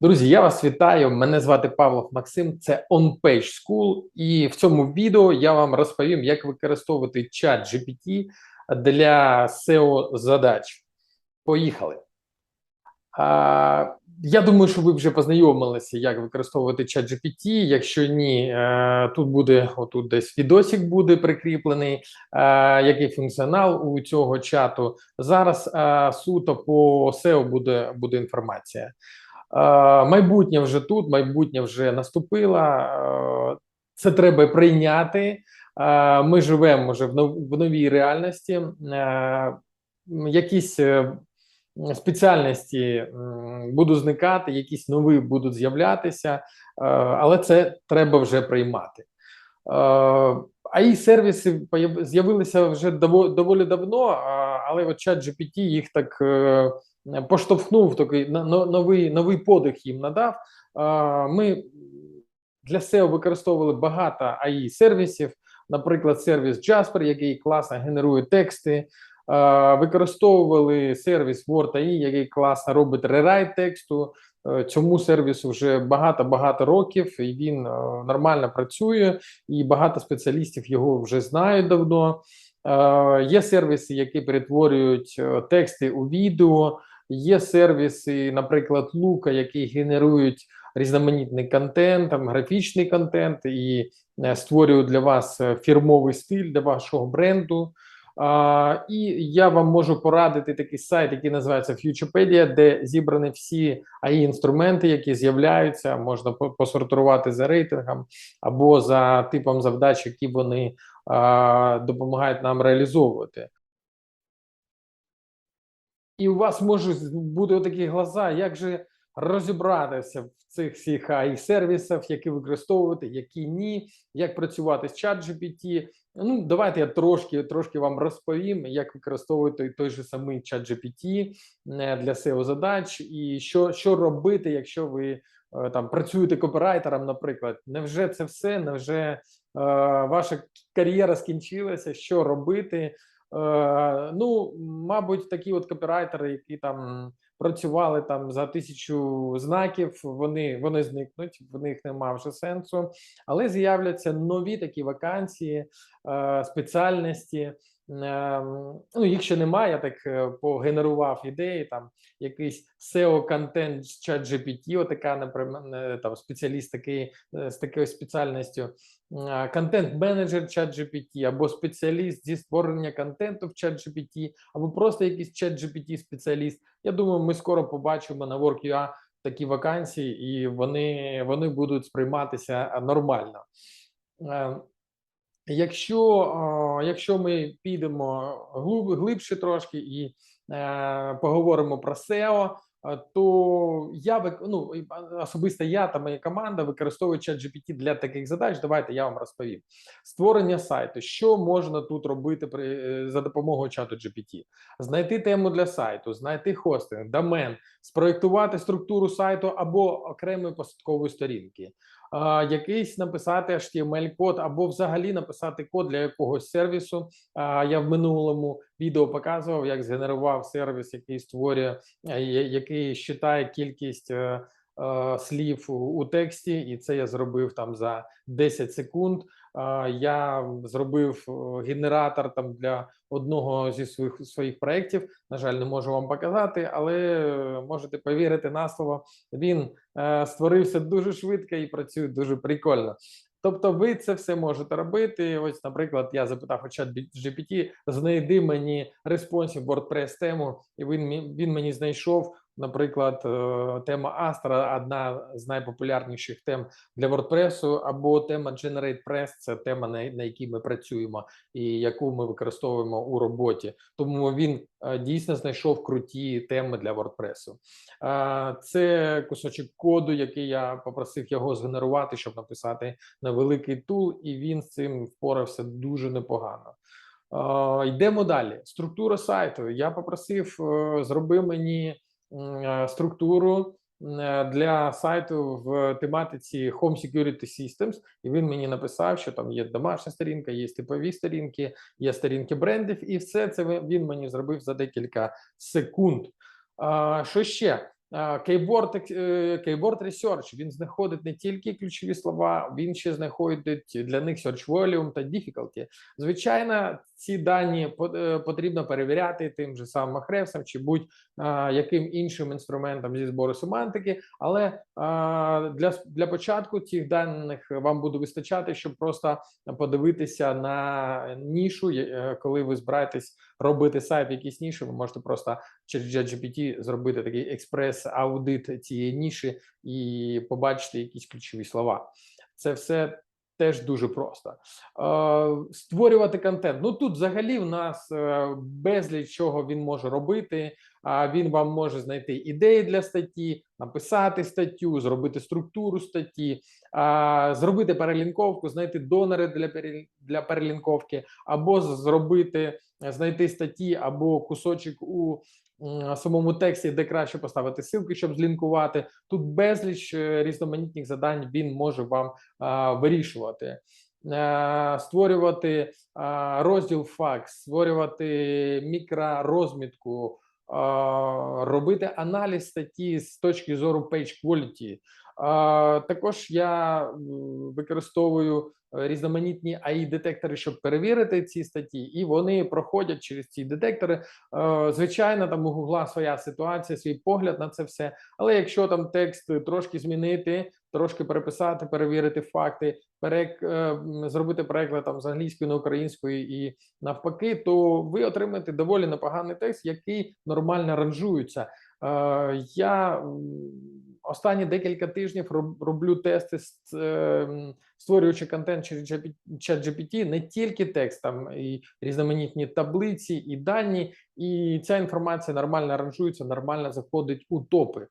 Друзі, я вас вітаю. Мене звати Павлов Максим. Це OnPage School. І в цьому відео я вам розповім, як використовувати чат GPT для SEO задач. Поїхали. А, я думаю, що ви вже познайомилися, як використовувати чат GPT. Якщо ні, е, тут буде отут десь відосик буде прикріплений, е, який функціонал у цього чату. Зараз е, суто по SEO буде, буде інформація. Майбутнє вже тут, майбутнє вже наступило. Це треба прийняти. Ми живемо вже в новій реальності. Якісь е, спеціальності будуть зникати, якісь нові будуть з'являтися, але це треба вже приймати. ai сервіси появ- з'явилися вже дово- доволі давно, а, але от чат GPT їх так е, поштовхнув, такий новий, новий подих їм надав. Е, Ми для SEO використовували багато ai сервісів, наприклад, сервіс Jasper, який класно генерує тексти. Е, Використовували сервіс WordAI, який класно робить рерайт тексту. Цьому сервісу вже багато-багато років, і він нормально працює, і багато спеціалістів його вже знають давно. Е, Є сервіси, які перетворюють е, тексти у відео. Є сервіси, наприклад, Лука, які генерують різноманітний контент, там графічний контент і е, створюють для вас фірмовий стиль для вашого бренду. А, і я вам можу порадити такий сайт, який називається Futurepedia, де зібрані всі ai інструменти, які з'являються, можна посортувати за рейтингом або за типом завдач, які вони допомагають нам реалізовувати. І у вас можуть бути отакі глаза, як же розібратися в цих всіх ai сервісах, які використовувати, які ні, як працювати з чат GPT. Ну, давайте я трошки трошки вам розповім, як використовувати той, той же самий чат GPT е, для SEO задач, і що, що робити, якщо ви там працюєте копірайтером, наприклад. Невже це все? Невже е, ваша кар'єра скінчилася? Що робити? Е, ну, мабуть, такі от копірайтери, які там працювали там за тисячу знаків, вони, вони зникнуть, в них нема вже сенсу. Але з'являться нові такі вакансії, е, спеціальності. Ем, Ну, їх ще немає, я так е, погенерував ідеї, там якийсь SEO-контент з чат GPT, отака, наприклад, е, там спеціаліст такий е, з такою спеціальністю, контент-менеджер чат GPT, або спеціаліст зі створення контенту в чат GPT, або просто якийсь чат GPT спеціаліст. Я думаю, ми скоро побачимо на Work.ua такі вакансії, і вони, вони будуть сприйматися нормально. Якщо, якщо ми підемо глиб, глибше трошки і е, поговоримо про SEO, то я ну, особисто я та моя команда використовують чат GPT для таких задач. Давайте я вам розповім. Створення сайту. Що можна тут робити при, е, за допомогою чату GPT? Знайти тему для сайту, знайти хостинг, домен, спроектувати структуру сайту або окремої посадкової сторінки якийсь написати HTML-код або взагалі написати код для якогось сервісу. Я в минулому відео показував, як згенерував сервіс, який створює, який считає кількість. е, е, Слів у тексті, і це я зробив там за 10 секунд. Я зробив генератор там для одного зі своїх своїх проєктів. На жаль, не можу вам показати, але можете повірити на слово. Він е, створився дуже швидко і працює дуже прикольно. Тобто, ви це все можете робити. Ось, наприклад, я запитав у чат GPT, знайди мені респонсів WordPress тему, і він він мені знайшов. Наприклад, е, тема Astra – одна з найпопулярніших тем для WordPress, або тема GeneratePress – це тема, на, якій ми працюємо і яку ми використовуємо у роботі. Тому він е, дійсно знайшов круті теми для WordPress. Це кусочок коду, який я попросив його згенерувати, щоб написати на великий тул, і він з цим впорався дуже непогано. Йдемо далі. Структура сайту. Я попросив е, зроби мені е, структуру е, для сайту в тематиці Home Security Systems, і він мені написав, що там є домашня сторінка, є типові сторінки, є сторінки брендів, і все це він мені зробив за декілька секунд. Що ще? Keyboard, е, Research, він знаходить не тільки ключові слова, він ще знаходить для них search volume та difficulty. Звичайно, ці дані е, потрібно перевіряти тим же самим Ahrefs чи будь-яким іншим інструментом зі збору семантики, але для, для початку цих даних вам буде вистачати, щоб просто подивитися на нішу, е, коли ви збираєтесь робити сайт в ніші, ви можете просто через ChatGPT зробити такий експрес-аудит цієї ніші і побачити якісь ключові слова. Це все теж дуже просто. Е, Створювати контент. Ну тут взагалі в нас е, безліч чого він може робити. Він вам може знайти ідеї для статті, написати статтю, зробити структуру статті, зробити перелінковку, знайти донори для перелінковки, або зробити знайти статті або кусочок у самому тексті, де краще поставити ссылки, щоб злінкувати. Тут безліч е, різноманітних завдань він може вам вирішувати. Е, Створювати розділ факс, створювати мікророзмітку, робити аналіз статті з точки зору page quality. Також я використовую е, різноманітні AI-детектори, щоб перевірити ці статті, і вони проходять через ці детектори. Е, Звичайно, там у Гугла своя ситуація, свій погляд на це все. Але якщо там текст трошки змінити, трошки переписати, перевірити факти, перек, е, зробити переклад там з англійської на українську і навпаки, то ви отримаєте доволі непоганий текст, який нормально ранжується. Я останні декілька тижнів роб- роблю тести, е, створюючи контент через ChatGPT, не тільки текст, там і різноманітні таблиці, і дані, і ця інформація нормально ранжується, нормально заходить у топи.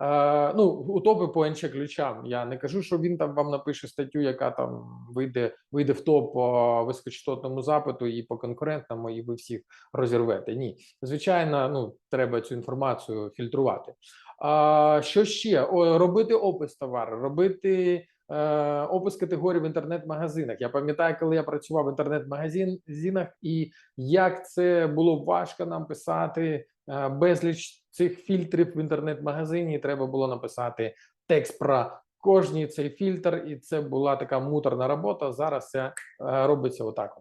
Е, ну, у топи по НЧ ключам. Я не кажу, що він там вам напише статтю, яка там вийде, вийде в топ по високочастотному запиту і по конкурентному, і ви всіх розірвете. Ні, звичайно, ну треба цю інформацію фільтрувати. А що ще? О, робити опис товару, робити е, опис категорій в інтернет-магазинах. Я пам'ятаю, коли я працював в інтернет-магазинах, і як це було важко нам писати е, безліч цих фільтрів в інтернет-магазині. Треба було написати текст про кожний цей фільтр, і це була така муторна робота. Зараз це е, робиться отак.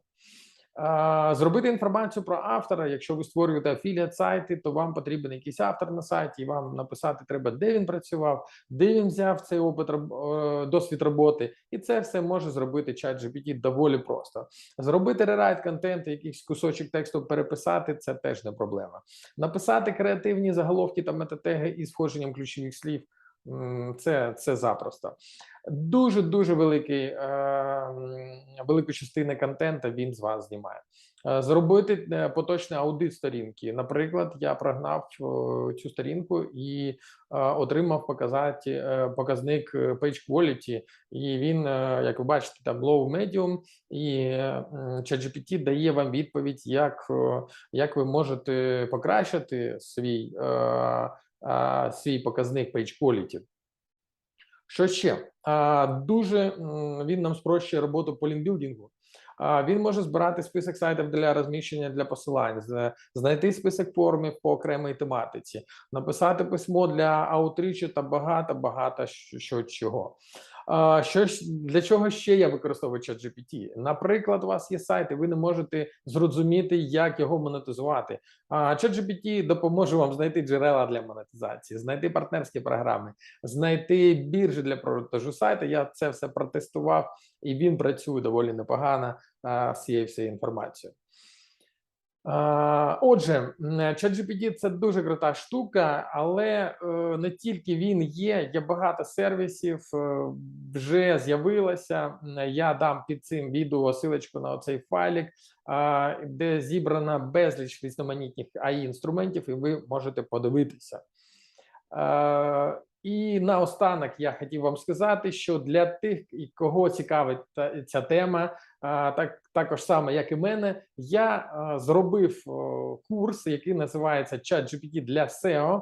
Зробити інформацію про автора. Якщо ви створюєте афіліат сайти, то вам потрібен якийсь автор на сайті, і вам написати треба, де він працював, де він взяв цей опит досвід роботи, і це все може зробити чат GPT доволі просто. Зробити рерайт контенту, якийсь кусочок тексту переписати це теж не проблема. Написати креативні заголовки та метатеги із входженням ключових слів. Це, це запросто. Дуже дуже великий е, велику частину контенту він з вас знімає. Е, Зробити е, поточний аудит сторінки. Наприклад, я прогнав е, цю сторінку і отримав показати, показник page quality, і він, як ви бачите, там low medium, і ChatGPT дає вам відповідь, як, як ви можете покращити свій, свій показник page quality. Що ще? Дуже він нам спрощує роботу по лінкбілдингу. Він може збирати список сайтів для розміщення для посилань, знайти список формів по окремій тематиці, написати письмо для аутричу та багато багато що чого. Що для чого ще я використовую ChatGPT? Наприклад, у вас є сайт, і ви не можете зрозуміти, як його монетизувати. ChatGPT допоможе вам знайти джерела для монетизації, знайти партнерські програми, знайти біржі для продажу сайту. Я це все протестував, і він працює доволі непогано з цією всією інформацією. Отже, ChatGPT – це дуже крута штука, але е, не тільки він є, є багато сервісів, е, вже з'явилося. Я дам під цим відео силочку на оцей файлик, де зібрана безліч різноманітних AI інструментів, і ви можете подивитися. І наостанок я хотів вам сказати, що для тих, кого цікавить ця тема, так також саме, як і мене, я зробив курс, який називається ChatGPT для SEO.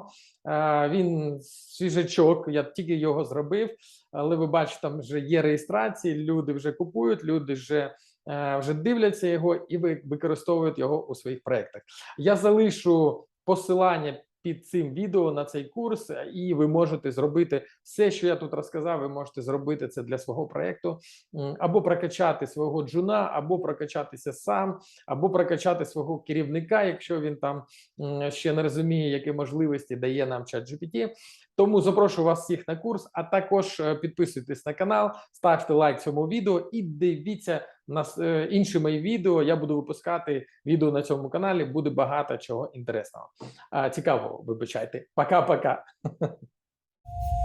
Він свіжачок, я тільки його зробив, але ви бачите, там вже є реєстрації, люди вже купують, люди вже. е, Вже дивляться його і ви використовують його у своїх проєктах. Я залишу посилання під цим відео на цей курс, е, і ви можете зробити все, що я тут розказав. Ви можете зробити це для свого проекту, або прокачати свого джуна, або прокачатися сам, або прокачати свого керівника, якщо він там ще не розуміє, які можливості дає нам ChatGPT. Тому запрошую вас всіх на курс, а також е, підписуйтесь на канал, ставте лайк цьому відео і дивіться на е, інші мої відео. Я буду випускати відео на цьому каналі. Буде багато чого інтересного. Цікавого, вибачайте. Пока-пока.